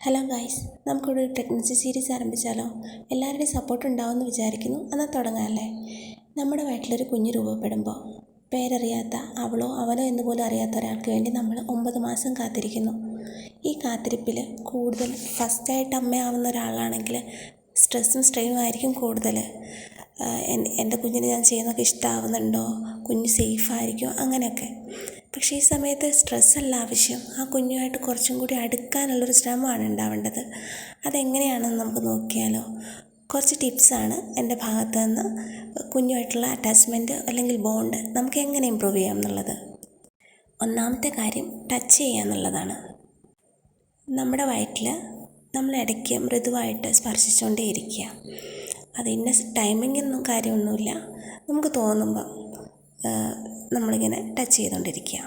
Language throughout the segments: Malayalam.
ഹലോ ഗായ്സ് നമുക്കിവിടെ ഒരു പ്രഗ്നൻസി സീരീസ് ആരംഭിച്ചാലോ? എല്ലാവരുടെയും സപ്പോർട്ട് ഉണ്ടാവുമെന്ന് വിചാരിക്കുന്നു. എന്നാൽ തുടങ്ങാമല്ലേ നമ്മുടെ വയറ്റിലൊരു കുഞ്ഞ് രൂപപ്പെടുമ്പോൾ പേരറിയാത്ത അവളോ അവനോ എന്ന് പോലും അറിയാത്ത ഒരാൾക്ക് വേണ്ടി നമ്മൾ ഒമ്പത് മാസം കാത്തിരിക്കുന്നു. ഈ കാത്തിരിപ്പിൽ കൂടുതൽ ഫസ്റ്റായിട്ട് അമ്മയാവുന്ന ഒരാളാണെങ്കിൽ സ്ട്രെസ്സും സ്ട്രെയിനും ആയിരിക്കും കൂടുതൽ. എന്റെ കുഞ്ഞിന് ഞാൻ ചെയ്യുന്നതൊക്കെ ഇഷ്ടമാവുന്നുണ്ടോ കുഞ്ഞ് സേഫായിരിക്കും അങ്ങനെയൊക്കെ. പക്ഷേ ഈ സമയത്ത് സ്ട്രെസ്സല്ല ആവശ്യം. ആ കുഞ്ഞുമായിട്ട് കുറച്ചും കൂടി അടുക്കാനുള്ളൊരു ശ്രമമാണ് ഉണ്ടാവേണ്ടത്. അതെങ്ങനെയാണെന്ന് നമുക്ക് നോക്കിയാലോ. കുറച്ച് ടിപ്സാണ് എന്റെ ഭാഗത്ത് നിന്ന് കുഞ്ഞുമായിട്ടുള്ള അറ്റാച്ച്മെന്റ് അല്ലെങ്കിൽ ബോണ്ട് നമുക്ക് എങ്ങനെ ഇമ്പ്രൂവ് ചെയ്യാം എന്നുള്ളത്. ഒന്നാമത്തെ കാര്യം ടച്ച് ചെയ്യുക എന്നുള്ളതാണ്. നമ്മുടെ വയറ്റിൽ നമ്മൾ ഇടയ്ക്ക് മൃദുവായിട്ട് സ്പർശിച്ചുകൊണ്ടേ ഇരിക്കുക അത് ഇന്ന ടൈമിങ്ങൊന്നും കാര്യമൊന്നുമില്ല. നമുക്ക് തോന്നുമ്പോൾ നമ്മളിങ്ങനെ ടച്ച് ചെയ്തുകൊണ്ടിരിക്കുക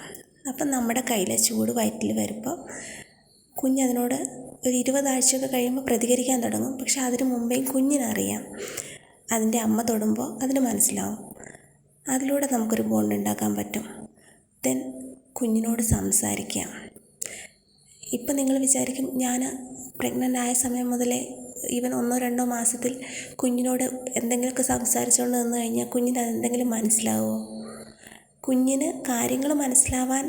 അപ്പം നമ്മുടെ കയ്യിലെ ചൂട് വയറ്റിൽ വരുമ്പോൾ കുഞ്ഞതിനോട് ഒരു ഇരുപതാഴ്ചയൊക്കെ കഴിയുമ്പോൾ പ്രതികരിക്കാൻ തുടങ്ങും. പക്ഷെ അതിന് മുമ്പേ കുഞ്ഞിനറിയാം. അതിന്റെ അമ്മ തൊടുമ്പോൾ അതിന് മനസ്സിലാവും. അതിലൂടെ നമുക്കൊരു ബോണ്ട് ഉണ്ടാക്കാൻ പറ്റും. ദെൻ കുഞ്ഞിനോട് സംസാരിക്കാം. ഇപ്പം നിങ്ങൾ വിചാരിക്കും ഞാൻ പ്രഗ്നന്റ് ആയ സമയം മുതലേ ഈവൻ ഒന്നോ രണ്ടോ മാസത്തിൽ കുഞ്ഞിനോട് എന്തെങ്കിലുമൊക്കെ സംസാരിച്ചുകൊണ്ട് നിന്ന് കഴിഞ്ഞാൽ കുഞ്ഞിന് അതെന്തെങ്കിലും മനസ്സിലാവുമോ? കുഞ്ഞിന് കാര്യങ്ങൾ മനസ്സിലാവാൻ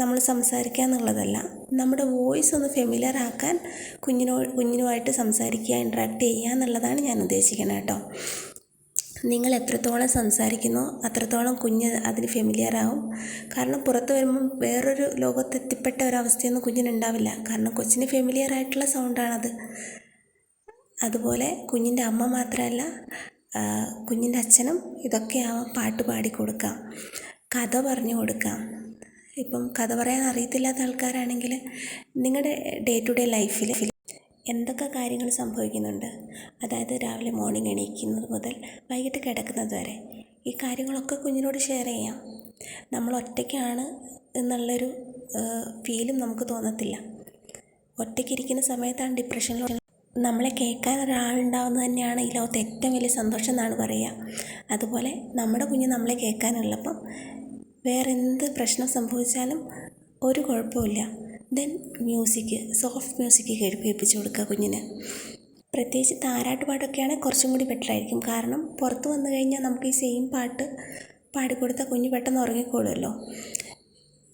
നമ്മൾ സംസാരിക്കുക എന്നുള്ളതല്ല. നമ്മുടെ വോയിസ് ഒന്ന് ഫെമിലിയർ ആക്കാൻ കുഞ്ഞിനോ കുഞ്ഞിനുമായിട്ട് സംസാരിക്കുക ഇൻട്രാക്ട് ചെയ്യുക എന്നുള്ളതാണ് ഞാൻ ഉദ്ദേശിക്കുന്നത് കേട്ടോ. നിങ്ങൾ എത്രത്തോളം സംസാരിക്കുന്നു അത്രത്തോളം കുഞ്ഞ് അതിന് ഫെമിലിയർ ആവും. കാരണം പുറത്ത് വരുമ്പം വേറൊരു ലോകത്തെത്തിപ്പെട്ട ഒരവസ്ഥയൊന്നും കുഞ്ഞിനുണ്ടാവില്ല. കാരണം കൊച്ചിന് ഫെമിലിയർ ആയിട്ടുള്ള സൗണ്ടാണത് അതുപോലെ കുഞ്ഞിന്റെ അമ്മ മാത്രമല്ല കുഞ്ഞിന്റെ അച്ഛനും ഇതൊക്കെ ആവാം പാട്ട് പാടി കൊടുക്കാം കഥ പറഞ്ഞു കൊടുക്കാം. ഇപ്പം കഥ പറയാൻ അറിയത്തില്ലാത്ത ആൾക്കാരാണെങ്കിൽ നിങ്ങളുടെ ഡേ ടു ഡേ ലൈഫിൽ എന്തൊക്കെ കാര്യങ്ങൾ സംഭവിക്കുന്നുണ്ട്? അതായത് രാവിലെ മോർണിംഗ് എണീക്കുന്നത് മുതൽ വൈകിട്ട് കിടക്കുന്നത് വരെ ഈ കാര്യങ്ങളൊക്കെ കുഞ്ഞിനോട് ഷെയർ ചെയ്യാം. നമ്മൾ ഒറ്റയ്ക്കാണ് എന്നുള്ളൊരു ഫീലും നമുക്ക് തോന്നത്തില്ല. ഒറ്റയ്ക്കിരിക്കുന്ന സമയത്താണ് ഡിപ്രഷനിൽ നമ്മളെ കേൾക്കാൻ ഒരാളുണ്ടാവുന്നത് തന്നെയാണ് ഈ ലോകത്ത് ഏറ്റവും വലിയ സന്തോഷം എന്നാണ് പറയുക. അതുപോലെ നമ്മുടെ കുഞ്ഞ് നമ്മളെ കേൾക്കാനുള്ളപ്പം വേറെ എന്ത് പ്രശ്നം സംഭവിച്ചാലും ഒരു കുഴപ്പമില്ല ദെൻ മ്യൂസിക് സോഫ്റ്റ് മ്യൂസിക് കേൾപ്പിച്ച് കൊടുക്കുക കുഞ്ഞിന്. പ്രത്യേകിച്ച് താരാട്ട് പാട്ടൊക്കെയാണെങ്കിൽ കുറച്ചും കൂടി ബെറ്റർ ആയിരിക്കും. കാരണം പുറത്ത് വന്നു കഴിഞ്ഞാൽ നമുക്ക് ഈ സെയിം പാട്ട് പാടിക്കൊടുത്താൽ കുഞ്ഞ് പെട്ടെന്ന് ഉറങ്ങിക്കോളുമല്ലോ.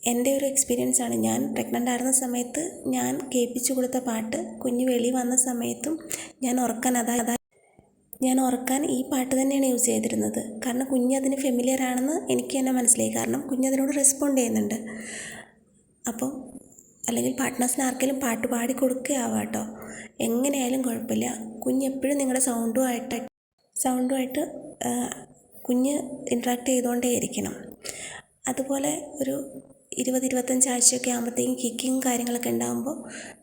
എന്റെ ഒരു എക്സ്പീരിയൻസ് ആണ്. ഞാൻ പ്രഗ്നന്റ് ആയിരുന്ന സമയത്ത് ഞാൻ കേൾപ്പിച്ചു കൊടുത്ത പാട്ട് കുഞ്ഞ് വെളി വന്ന സമയത്തും ഞാൻ ഉറക്കാൻ അതായത് അതാ ഞാൻ ഉറക്കാൻ ഈ പാട്ട് തന്നെയാണ് യൂസ് ചെയ്തിരുന്നത്. കാരണം കുഞ്ഞ് അതിന് ഫെമിലിയർ ആണെന്ന് എനിക്ക് തന്നെ മനസ്സിലായി. കാരണം കുഞ്ഞ് അതിനോട് റെസ്പോണ്ട് ചെയ്യുന്നുണ്ട്. അപ്പം അല്ലെങ്കിൽ പാർട്ട്നേഴ്സിന് ആർക്കെങ്കിലും പാട്ട് പാടി കൊടുക്കുകയാവാം കേട്ടോ എങ്ങനെയായാലും കുഴപ്പമില്ല. കുഞ്ഞ് എപ്പോഴും നിങ്ങളുടെ സൗണ്ടുമായിട്ട് സൗണ്ടുമായിട്ട് കുഞ്ഞ് ഇൻട്രാക്ട് ചെയ്തുകൊണ്ടേയിരിക്കണം. അതുപോലെ ഒരു ഇരുപത് ഇരുപത്തഞ്ച് ആഴ്ചയൊക്കെ ആകുമ്പോഴത്തേക്കും കിക്കിങ് കാര്യങ്ങളൊക്കെ ഉണ്ടാകുമ്പോൾ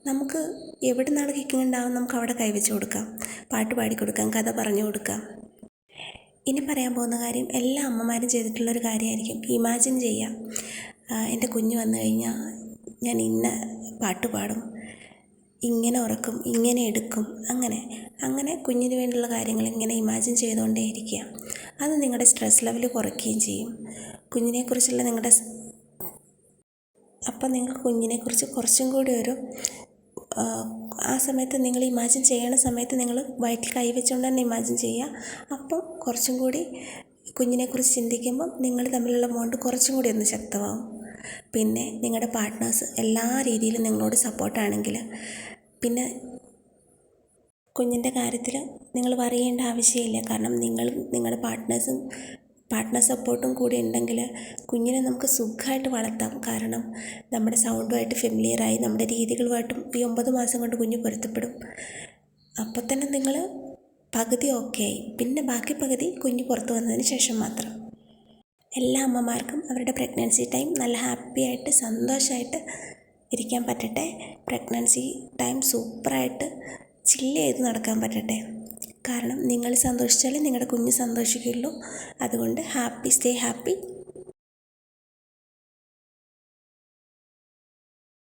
നമുക്ക് എവിടെ നിന്നാണ് കിക്കിങ് ഉണ്ടാകും നമുക്ക് അവിടെ കൈവച്ച് കൊടുക്കാം. പാട്ട് പാടി കൊടുക്കാം കഥ പറഞ്ഞു കൊടുക്കാം. ഇനി പറയാൻ പോകുന്ന കാര്യം എല്ലാ അമ്മമാരും ചെയ്തിട്ടുള്ളൊരു കാര്യമായിരിക്കും. ഇമാജിൻ ചെയ്യാം എന്റെ കുഞ്ഞ് വന്നു കഴിഞ്ഞാൽ ഞാൻ ഇന്ന പാട്ട് പാടും. ഇങ്ങനെ ഉറക്കും ഇങ്ങനെ എടുക്കും അങ്ങനെ. അങ്ങനെ കുഞ്ഞിന് വേണ്ടിയുള്ള കാര്യങ്ങൾ ഇങ്ങനെ ഇമാജിൻ ചെയ്തുകൊണ്ടേ ഇരിക്കുക അത് നിങ്ങളുടെ സ്ട്രെസ് ലെവൽ കുറയ്ക്കുകയും ചെയ്യും. കുഞ്ഞിനെക്കുറിച്ചുള്ള നിങ്ങളുടെ അപ്പം നിങ്ങൾ കുഞ്ഞിനെക്കുറിച്ച് കുറച്ചും കൂടി ഒരു ആ സമയത്ത് നിങ്ങൾ ഇമാജിൻ ചെയ്യണ സമയത്ത് നിങ്ങൾ വയറ്റിൽ കൈ വെച്ചുകൊണ്ട് തന്നെ ഇമാജിൻ ചെയ്യുക അപ്പം കുറച്ചും കൂടി കുഞ്ഞിനെക്കുറിച്ച് ചിന്തിക്കുമ്പം നിങ്ങൾ തമ്മിലുള്ള ബോണ്ട് കുറച്ചും കൂടി ഒന്ന് ശക്തമാവും. പിന്നെ നിങ്ങളുടെ പാർട്ട്നേഴ്സ് എല്ലാ രീതിയിലും നിങ്ങളോട് സപ്പോർട്ടാണെങ്കിൽ പിന്നെ കുഞ്ഞിന്റെ കാര്യത്തിൽ നിങ്ങൾ പറയേണ്ട ആവശ്യമില്ല. കാരണം നിങ്ങൾ നിങ്ങളുടെ പാർട്ട്നേഴ്സും പാർട്ട്ണർ സപ്പോർട്ടും കൂടി ഉണ്ടെങ്കിൽ കുഞ്ഞിനെ നമുക്ക് സുഖമായിട്ട് വളർത്താം. കാരണം നമ്മുടെ സൗണ്ടുമായിട്ട് ഫെമിലിയറായി നമ്മുടെ രീതികളുമായിട്ടും ഈ ഒമ്പത് മാസം കൊണ്ട് കുഞ്ഞ് പൊരുത്തപ്പെടും. അപ്പോൾ തന്നെ നിങ്ങൾ പകുതി ഓക്കെ ആയി. പിന്നെ ബാക്കി പകുതി കുഞ്ഞ് പുറത്ത് വന്നതിന് ശേഷം മാത്രം. എല്ലാ അമ്മമാർക്കും അവരുടെ പ്രഗ്നൻസി ടൈം നല്ല ഹാപ്പി ആയിട്ട് സന്തോഷമായിട്ട് ഇരിക്കാൻ പറ്റട്ടെ. പ്രഗ്നൻസി ടൈം സൂപ്പറായിട്ട് ചില്ല് ചെയ്ത് നടക്കാൻ പറ്റട്ടെ. കാരണം നിങ്ങൾ സന്തോഷിച്ചാലേ നിങ്ങളുടെ കുഞ്ഞ് സന്തോഷിക്കുള്ളൂ അതുകൊണ്ട് ഹാപ്പി സ്റ്റേ ഹാപ്പി.